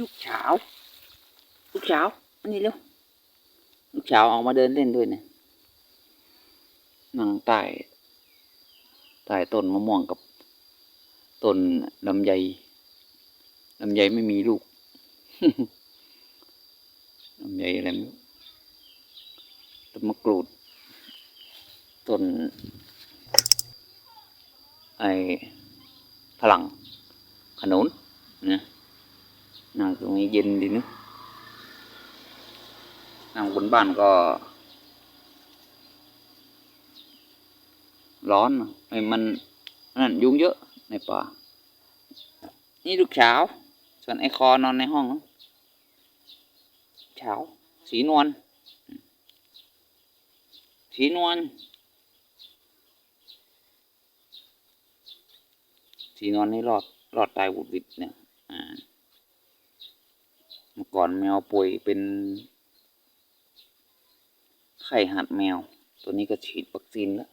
ลูกเช้าลูกเช้าอันนี้เร็วลูกเช้าออกมาเดินเล่นด้วยเนี่ยนั่งใต้ใต้ต้นมะม่วงกับต้นลำไยลำไยไม่มีลูกลำไยอะไรไม่รู้ต้นมะกรูดต้นไอ้พลังขนุนนะ นั่งตรงนี้เย็นดีนะนั่งบนบ้านก็ ร้อนไอ้มันนั่นยุงเยอะในป่า นี่ลูกเช้า ส่วนไอ้คอนอนในห้องเช้า สีนวลสีนวลสีนวลนี่รอดรอดตายบุดวิดเนี่ยอ่า เมื่อก่อนแมวป่วยเป็น ไข้หัดแมว ตัวนี้ก็ฉีดวัคซีนแล้ว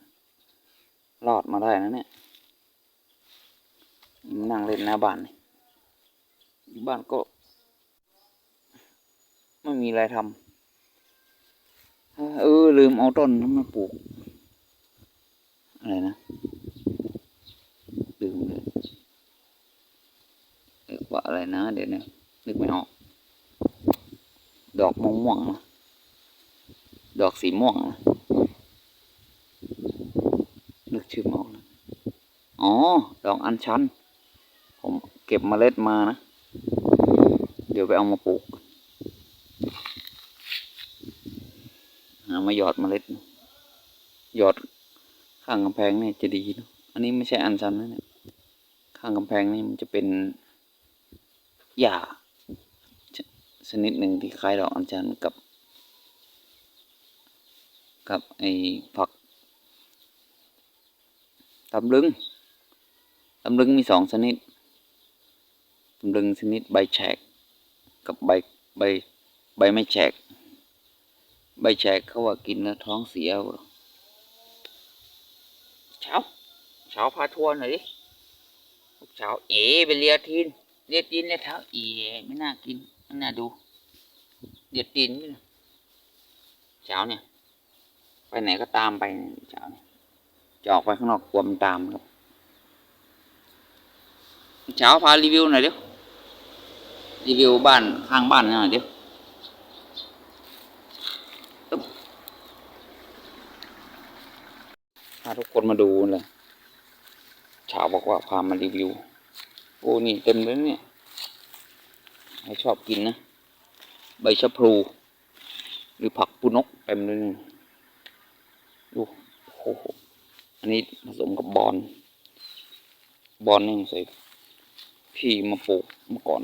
รอดมาได้นะเนี่ยมานั่งเล่นหน้าบ้านนี่อยู่บ้านก็ ไม่มีอะไรทำเออ ลืมเอาต้นนั้นมาปลูก อะไรนะ ลืมเลยเรียกว่าอะไรนะ เดี๋ยวนะนึกไม่ออก ดอกม่วงม่วงนะดอกสีม่วงนะนึกชื่อมออกนะอ๋อ ดอกอัญชัน ผมเก็บเมล็ดมานะ เดี๋ยวไปเอามาปลูกหามาหยอดเมล็ดนะหยอดข้างกำแพงเนี่ยจะดีนะอันนี้ไม่ใช่อัญชันนะเนี่ย ข้างกำแพงนี่มันจะเป็นหญ้า ชนิดหนึ่งที่คล้ายดอกอัญชันกับ กับไอ้ผักตำลึงตำลึงมีสองชนิดตำลึงชนิดใบแฉก กับใบใบใบไม่แฉก ใบแฉกเขาว่ากินแล้วท้องเสียวเช้าเช้าพาทัวร์หน่อยดิลูกเช้าเอ๋ไปเลียทีนเลียตีนเลียเท้าเอ๋ไม่น่ากิน น่าดูเลียตีนนี่เช้าเนี่ย ไปไหนก็ตามไปเช้าเนี่ยจะออกไปข้างนอกกลัวมันตามครับเช้าพารีวิวหน่อยเดี๋ยวรีวิวบ้านข้างบ้านหน่อยเดี๋ยวพาทุกคนมาดูเลยเช้าบอกว่าพามารีวิว โอ้นี่เต็มเลยเนี่ย ใครชอบกินนะ ใบชะพลู หรือผักปูนกเต็มเลยนี่ดูโอ้โห อันนี้ผสมกับบอนบอนนี่ใส่พี่มาปลูกเมื่อก่อน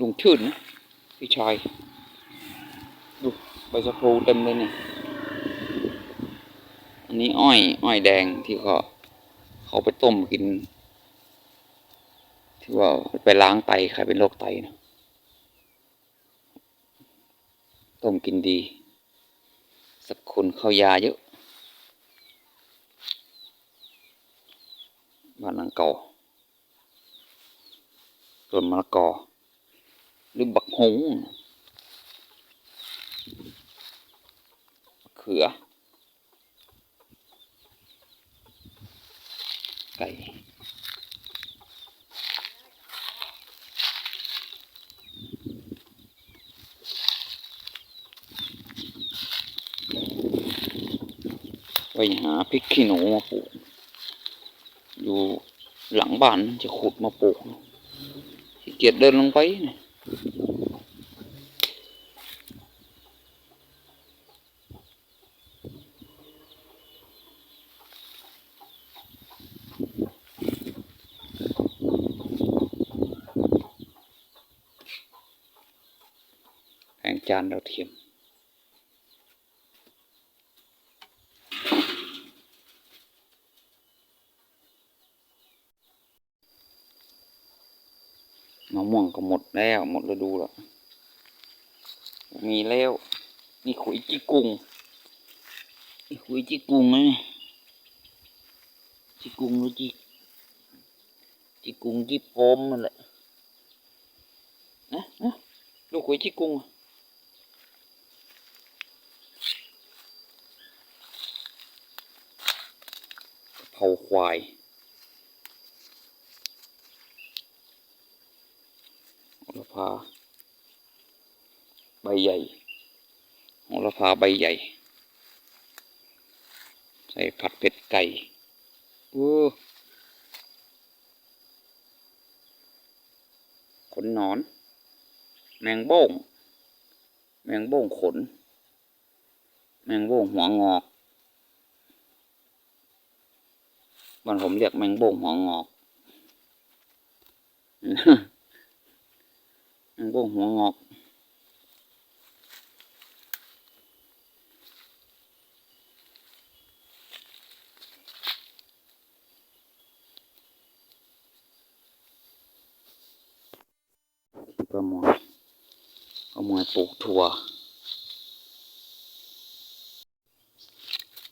ลุงชื่นนะพี่ชาย ดูใบชะพลูเต็มเลยเนี่ยอันนี้อ้อยอ้อยแดงที่เขาเขาไปต้มกิน ที่ว่าไปล้างไตใครเป็นโรคไตนะ ต้มกินดีสักคนเข้ายาเยอะบ้านนังเก่าต้นมะละกอหรือบักหงเขือไก่ ไปหาพริกขี้หนูมาปลูก อยู่หลังบ้านจะขุดมาปลูกขี้เกียจเดินลงไปเนี่ยแผงจานดาวเทียม ม่วงก็หมดแล้วหมดฤดูแล้ว มีแล้วนี่ขุยจิกุงนี่ขุยจิกุงนะเนี่ยจิกุงหรือจิจิกุงจิปมนั่นแหละนะนะลูกขุยที่กุ้งเพราควาย โหระ พา ใบใหญ่โหระพาใบใหญ่ ใส่ผัดเผ็ดไก่โอ้ขนนอน แมงโบ้งแมงโบ้งขน แมงโบ้งหัวงอกบ้านผมเรียกแมงโบ้งหัวงอก มงโบ้งหัวงอกประมวยประมวยปลูกถั่ว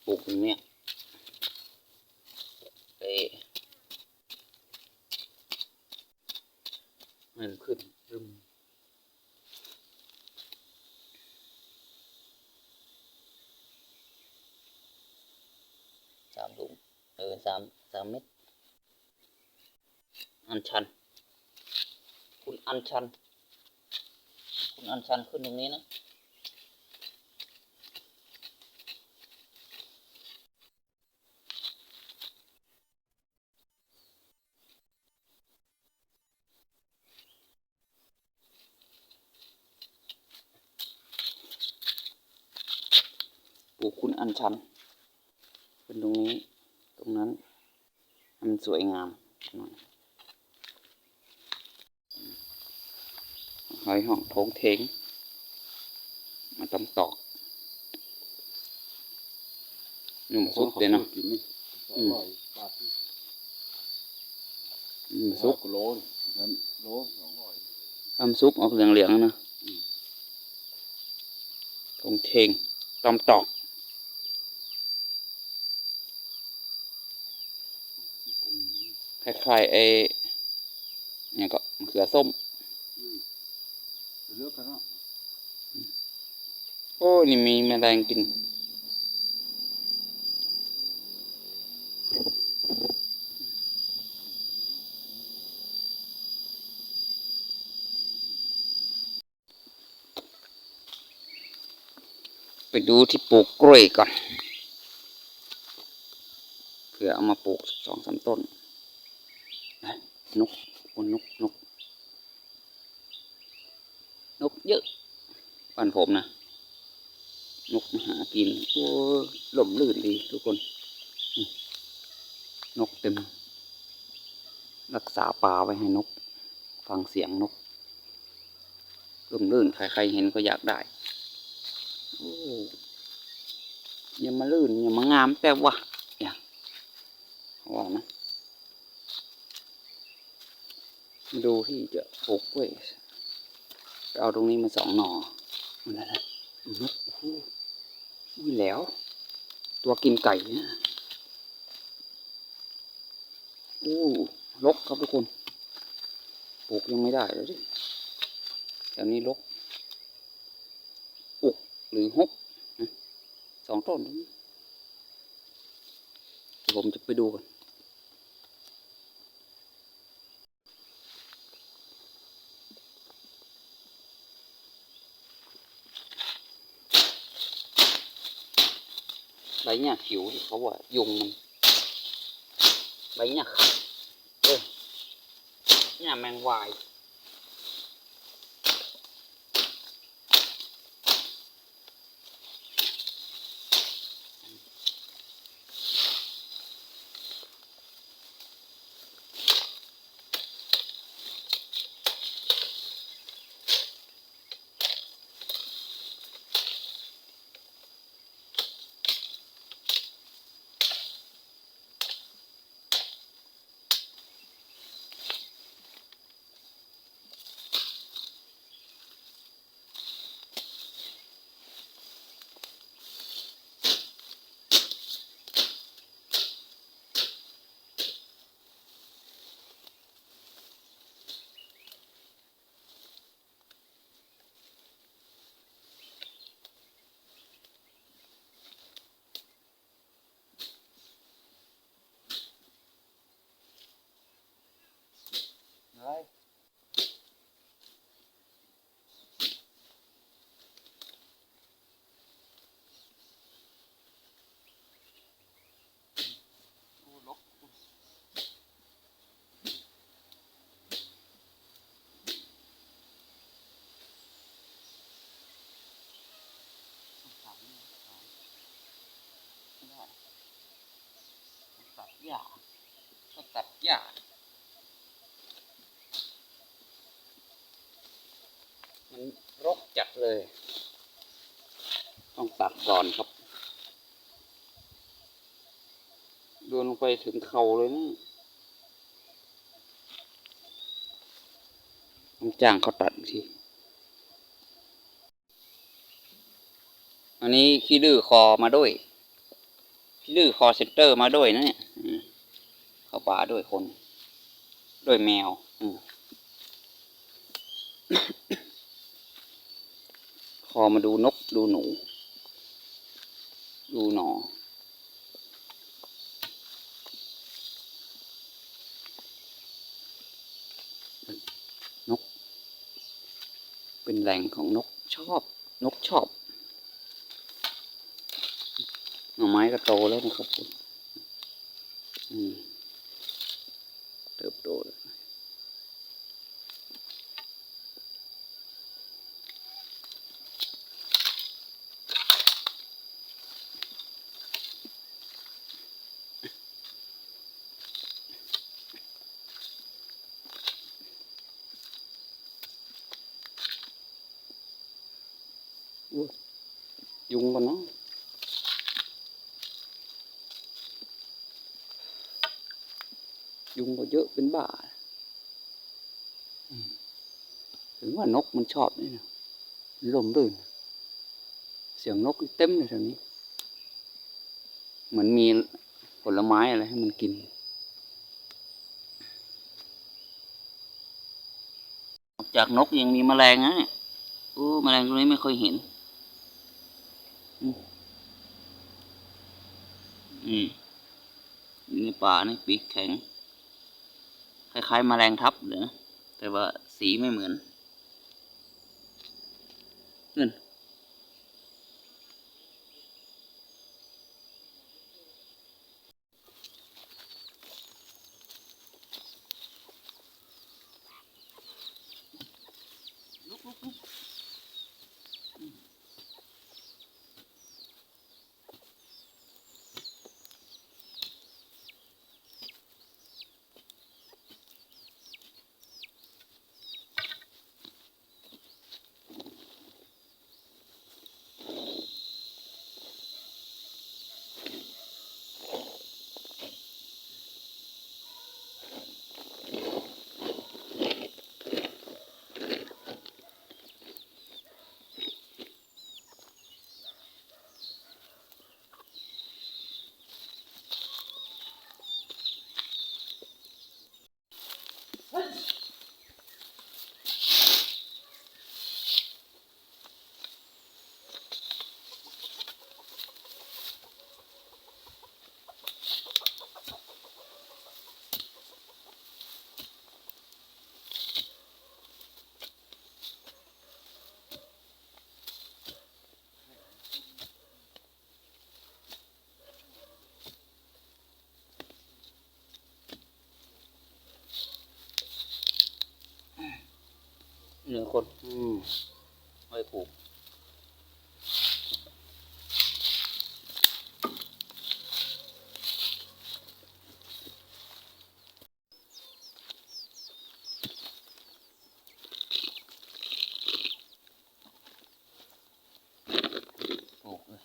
ปลูกอย่างเนี้ยเอ๊ะมันขึ้นรึมสามถุงเออสามสามเม็ด อันชัน คุณ อันชัน คุณอันชันขึ้นตรงนี้นะ ปลูกคุณอันชันขึ้นตรงนี้ ตรงนั้น มันสวยงามหน่อย หอยห่องโถงเทงมาตำตอกหนุ่มซุปเลยเนาะกินนี่อร่อยปลาที่หนุ่มซุซุปปโลนเงินโลสองร้อยทำซุปออกเหลืองๆนะโถงเทงตำตอกคล้ายๆไอ้เนี่ยก็มะเขือส้มไป เลือกกันเนาะโอ้ นี่มีแมลงกิน ไปดูที่ปลูกกล้วยก่อนเพื่อเอามาปลูกสองสามต้นนะนกบนนกนก นกเยอะบ้านผมนะนกมาหากินโอ้หล่มลื่นดีทุกคน นกเต็ม รักษาป่าไว้ให้นก ฟังเสียงนกหล่มลื่นใครๆเห็นก็อยากได้โอ้อย่ามาลื่นอย่ามางามแต่ว่าอย่าว่านะดูที่จะปลูกกล้วย เอาตรงนี้มาสองหน่อมันอะไรนกโอ้โหอุ้ยแหล้วตัวกินไก่เนี่ยโอ้ลกครับทุกคน ปลูกยังไม่ได้เลยดิแถวนี้ลก อุกหรือฮกนะสองต้นผมจะไปดูกัน ใบหญ้าเขียวที่เขาว่ายุงมันใบหญ้าขาเออหญ้าแมงวาย ตัดหญ้ามันรกจัดเลย ต้องตัดก่อนครับ โดนลงไปถึงเข่าเลยนะต้องจ้างเขาตัดทีอันนี้ขี้ดื้อคอมาด้วย ขี้ดื้อคอเซ็นเตอร์มาด้วยนะเนี่ย เข้าป่าด้วยคน ด้วยแมวอืมคอมาดูนกดูหนู ดูหนอนกเป็นแหล่งของนกชอบ นกชอบ หน่อไม้ก็โตแล้วนะครับผมอืมเติบโตแล้วอุ๊ยยุ งกันเนาะยุงก็เยอะเป็นบ้าถึงว่านกมันชอบนี่นะลมรื่น เสียงนกเต็มเลยแถวนี้ เหมือนมีผลไม้อะไรให้มันกินนอกจากนกยังมีแมลงนะเนี่ยโอ้แมลงตัวนี้ไม่เคยเห็น อืมอยู่ในป่านี่ปีกแข็ง คล้ายๆแมลงทับเลยนะแต่ว่าสีไม่เหมือนนั่น หนึ่งคน อืมไว้ผูกผูกเลย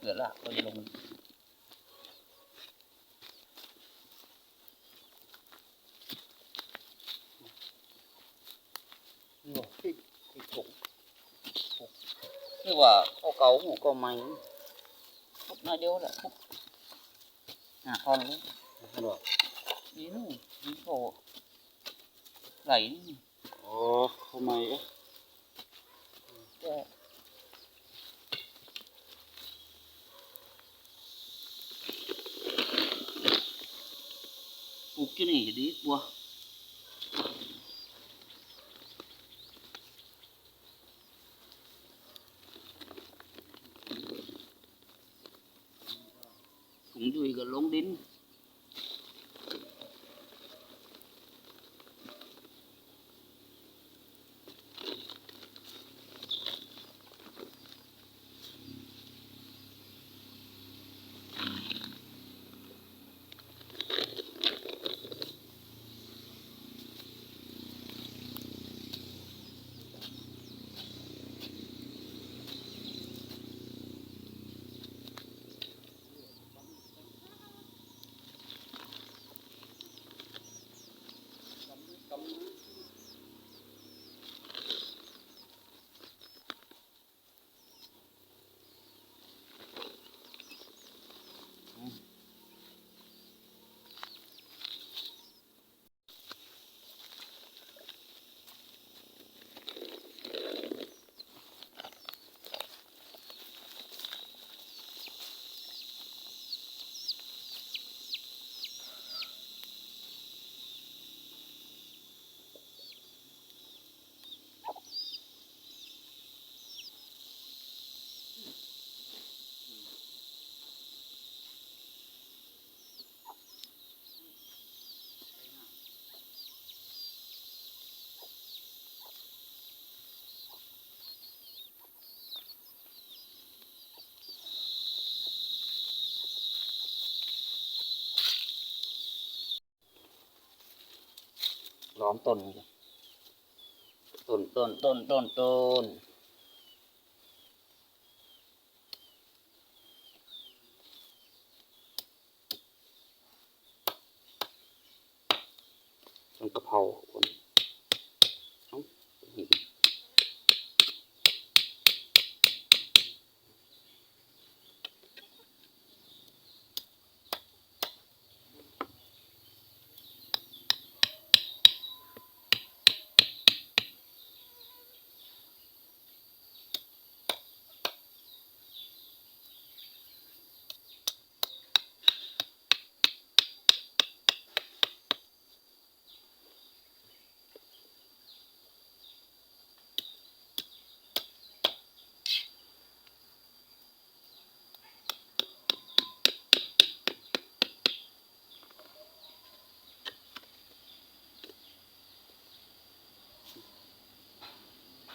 เดี๋ยวละก็จะลง นี่ว่าพริกพริกผงนี่ว่า ข้าวเก่าหูก็ไม่ทุบหน้าเดียวแหละทุบหน้าคอนเลย ขนม นี่นู่นนี่โผล่ไหลนี่ อ๋อทำไมอะ แก่ปลูกที่นี่ดีกว่าถุงดุยกับ ลงดินน ล้อมต้นเลยต้น ต้นต้นต้นต้นต้น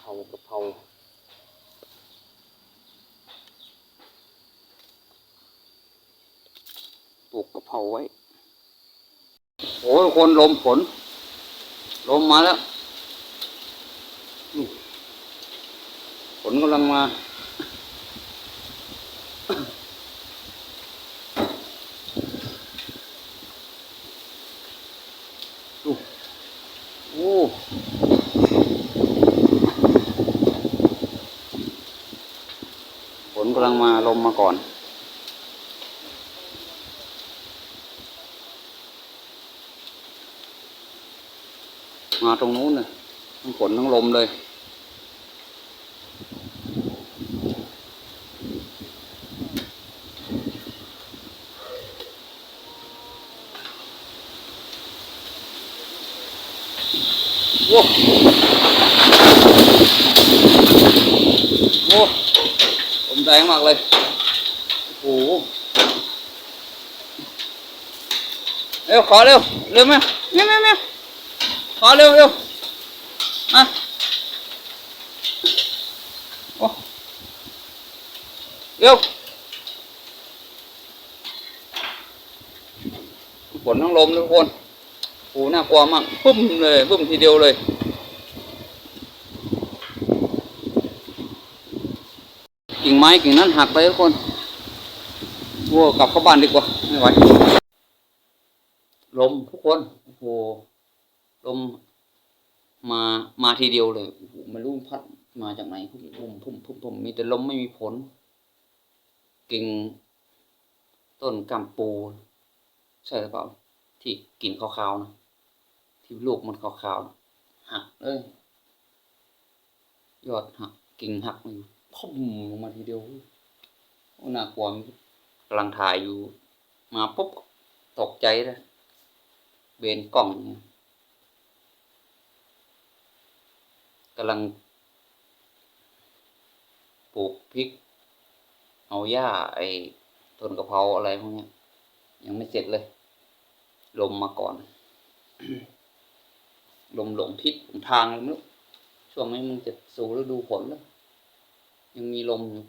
เผากะเพราปลูกกะเพราไว้โอ้ยคนลมฝน ลมมาแล้วฝนกำลังมา ดูโอ้ฝนก มาลมมาก่อน มาตรงนู้นเลยทั้งฝนทั้งลมเลยโอ้โอ้ผม แดงมากเลย โอ้โหเร็วขอเร็วเร็วไหมเร็วเร็วเร็วขอเร็วเร็วมาโอ้เร็วฝนทั้งลมทุกคนโอ้น่ากลัวมากปุ้มเลยปุ้มทีเดียวเลย กิ่ง ไม้กิ่งนั้นหักไปทุกคนโว้กลับเข้าบ้านดีกว่าไม่ไหวลมทุกคนโอ้โหลมมามาทีเดียวเลยโอ้โหไม่รู้พัดมาจากไหนพุ่มพุ่มพุ่มพุ่มพุ่มมีแต่ลมไม่มีผล กิ่งต้นกัมปู ใช่หรือเปล่า ที่กิ่งขาวๆนะที่ลูกมันขาวๆหักเลยยอดหักกิ่งหักมัน พุ่มลงมาทีเดียวโอ้น่ากลัวมันกำลังถ่ายอยู่ มาปุ๊บตกใจเลยเบนกล้องเนี่ยกำลังปลูกพริก เอาหญ้าไอ้ต้นกะเพราอะไรพวกนี้ยังไม่เสร็จเลย ลมมาก่อน ลมหลงทิศหลงทางเลยม่รู้ช่วงนี้มันจะสู่ฤดูฝนแล้ว ยังมีลมอยู่